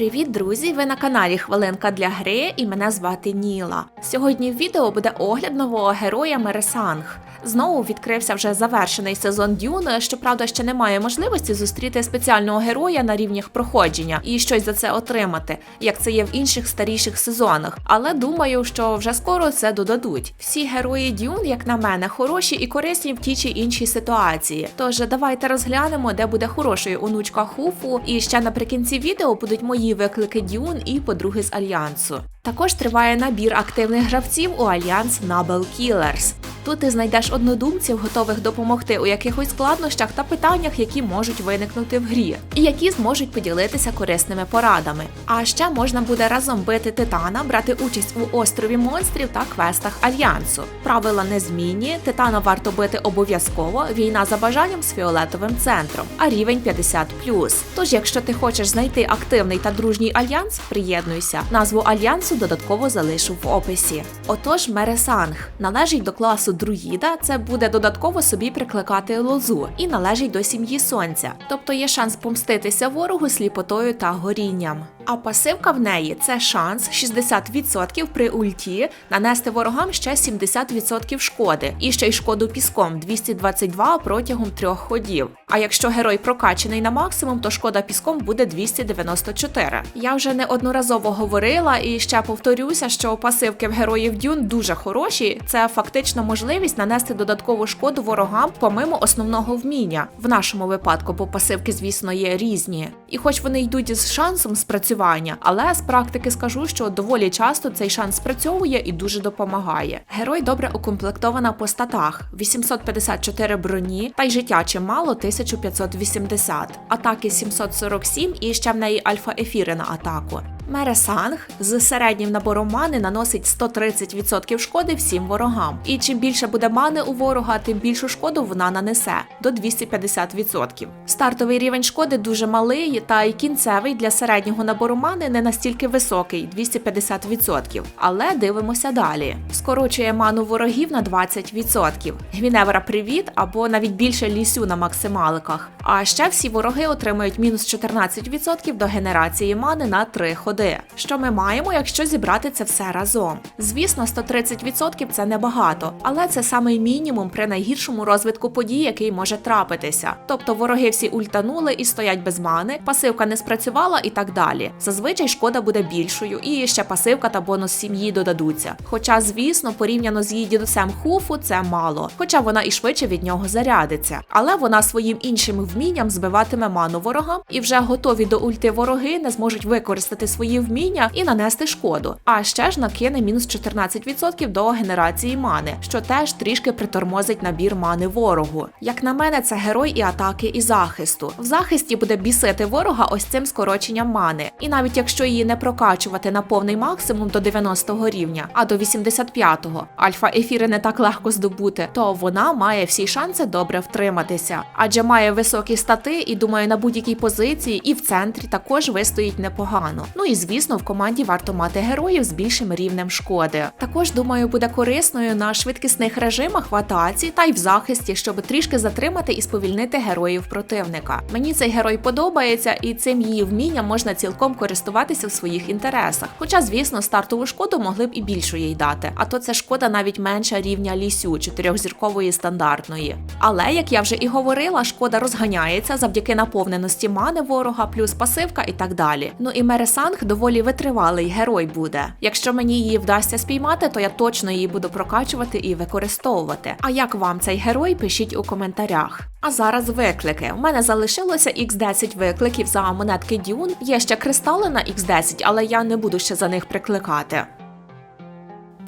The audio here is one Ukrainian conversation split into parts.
Привіт, друзі! Ви на каналі Хвилинка для гри і мене звати Ніла. Сьогодні в відео буде огляд нового героя Мересанг. Знову відкрився вже завершений сезон Дюн. Щоправда, ще немає можливості зустріти спеціального героя на рівнях проходження і щось за це отримати, як це є в інших старіших сезонах. Але думаю, що вже скоро це додадуть. Всі герої Дюн, як на мене, хороші і корисні в тій чи іншій ситуації. Тож давайте розглянемо, де буде хорошою онучка Хуфу. І ще наприкінці відео будуть мої виклики Дюн і подруги з альянсу. Також триває набір активних гравців у альянс Nabel Killers. Тут ти знайдеш однодумців, готових допомогти у якихось складнощах та питаннях, які можуть виникнути в грі, і які зможуть поділитися корисними порадами. А ще можна буде разом бити титана, брати участь у острові монстрів та квестах альянсу. Правила незмінні, титана варто бити обов'язково. Війна за бажанням з фіолетовим центром, а рівень 50+. Тож, якщо ти хочеш знайти активний та дружній альянс, приєднуйся. Назву альянсу додатково залишу в описі. Отож, Мересанг належить до класу друїда, це буде додатково собі прикликати лозу і належить до сім'ї сонця, тобто є шанс помститися ворогу сліпотою та горінням. А пасивка в неї це шанс 60% при ульті нанести ворогам ще 70% шкоди, і ще й шкоду піском 222 протягом трьох ходів. А якщо герой прокачаний на максимум, то шкода піском буде 294. Я вже неодноразово говорила і ще повторюся, що пасивки в героїв Дюн дуже хороші. Це фактично можливість нанести додаткову шкоду ворогам помимо основного вміння. В нашому випадку, бо пасивки, звісно, є різні. І хоч вони йдуть з шансом спрацювання, але з практики скажу, що доволі часто цей шанс спрацьовує і дуже допомагає. Герой добре укомплектована по статах: 854 броні, та й життя чимало 1580, атаки 747 і ще в неї альфа-ефіри на атаку. Мересанг з середнім набором мани наносить 130% шкоди всім ворогам. І чим більше буде мани у ворога, тим більшу шкоду вона нанесе до 250%. Стартовий рівень шкоди дуже малий, та й кінцевий для середнього набору мани не настільки високий 250%. Але дивимося далі. Скорочує ману ворогів на 20%. Гвіневера привіт або навіть більше лісю на максималиках. А ще всі вороги отримують мінус 14% до генерації мани на 3 ходи. Що ми маємо, якщо зібрати це все разом? Звісно, 130% це небагато, але це самий мінімум при найгіршому розвитку подій, який може трапитися. Тобто вороги всі ультанули і стоять без мани, пасивка не спрацювала і так далі. Зазвичай шкода буде більшою, і ще пасивка та бонус сім'ї додадуться. Хоча, звісно, порівняно з її дідусем Хуфу, це мало, хоча вона і швидше від нього зарядиться. Але вона своїм іншим вмінням збиватиме ману ворогам, і вже готові до ульти вороги не зможуть використати свої вміння і нанести шкоду. А ще ж накине мінус 14% до генерації мани, що теж трішки притормозить набір мани ворогу. Як на мене, це герой і атаки, і захисту. В захисті буде бісити ворога ось цим скороченням мани. І навіть якщо її не прокачувати на повний максимум до 90-го рівня, а до 85-го, альфа ефіри не так легко здобути, то вона має всі шанси добре втриматися, адже має високі стати і думаю, на будь-якій позиції і в центрі також вистоїть непогано. Ну і звісно, в команді варто мати героїв з більшим рівнем шкоди. Також думаю, буде корисною на швидкісних режимах в атаці та й в захисті, щоб трішки затримати і сповільнити героїв противника. Мені цей герой подобається, і цим її вмінням можна цілком користуватися в своїх інтересах. Хоча, звісно, стартову шкоду могли б і більшу їй дати, а то це шкода навіть менша рівня лісю чотирьохзіркової стандартної. Але як я вже і говорила, шкода розганяється завдяки наповненості мани ворога, плюс пасивка і так далі. Ну і Мересанг доволі витривалий герой буде. Якщо мені її вдасться спіймати, то я точно її буду прокачувати і використовувати. А як вам цей герой? Пишіть у коментарях. А зараз виклики. У мене залишилося x10 викликів за монетки Дюн. Є ще кристали на x10, але я не буду ще за них прикликати.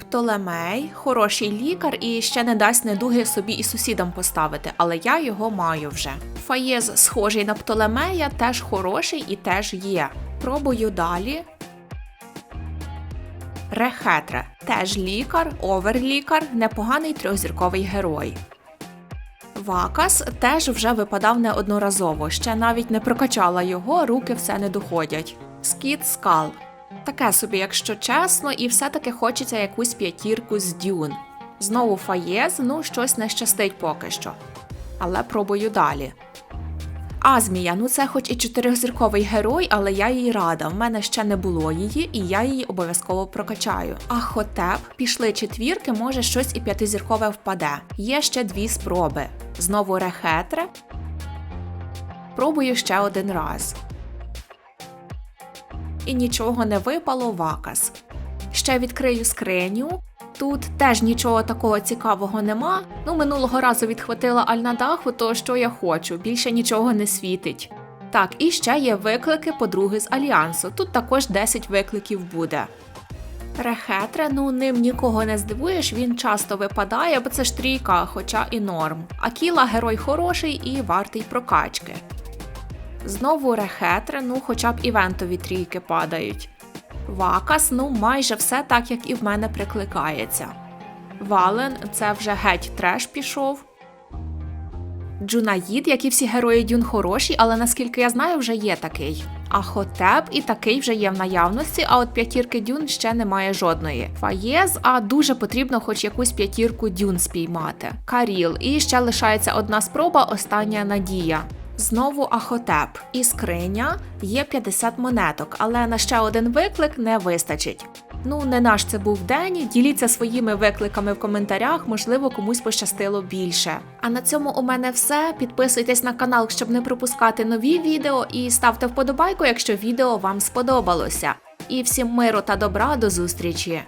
Птолемей, хороший лікар і ще не дасть недуги собі і сусідам поставити, але я його маю вже. Фаєз, схожий на Птолемея, теж хороший і теж є. Пробую далі. Рехетре, теж лікар, оверлікар, непоганий трьохзірковий герой. Вакас теж вже випадав неодноразово, ще навіть не прокачала його, руки все не доходять. Скіт скал. Таке собі, якщо чесно, і все-таки хочеться якусь п'ятірку з дюн. Знову фаєз, ну щось не щастить поки що. Але пробую далі. Азмія, ну це хоч і чотирьохзірковий герой, але я їй рада. В мене ще не було її, і я її обов'язково прокачаю. А хотеп, пішли четвірки, може щось і п'ятизіркове впаде. Є ще дві спроби. Знову рехетре. Пробую ще один раз. І нічого не випало вакас. Ще відкрию скриню. Тут теж нічого такого цікавого нема. Ну, минулого разу відхватила Альнадаху, то що я хочу, більше нічого не світить. Так, і ще є виклики подруги з Альянсу. Тут також 10 викликів буде. Рехетре, ну ним нікого не здивуєш, він часто випадає, бо це ж трійка, хоча і норм. Акіла герой хороший і вартий прокачки. Знову рехетре, ну хоча б івентові трійки падають. Вакас, ну майже все так, як і в мене прикликається. Вален це вже геть треш пішов. Джунаїд, як і всі герої Дюн хороші, але наскільки я знаю, вже є такий. А Хотеп і такий вже є в наявності, а от п'ятірки Дюн ще немає жодної. Фаєз, а дуже потрібно хоч якусь п'ятірку Дюн спіймати. Каріл, і ще лишається одна спроба, остання надія. Знову Ахотеп. І скриня є 50 монеток, але на ще один виклик не вистачить. Ну, не наш це був день. Діліться своїми викликами в коментарях, можливо, комусь пощастило більше. А на цьому у мене все. Підписуйтесь на канал, щоб не пропускати нові відео, і ставте вподобайку, якщо відео вам сподобалося. І всім миру та добра до зустрічі!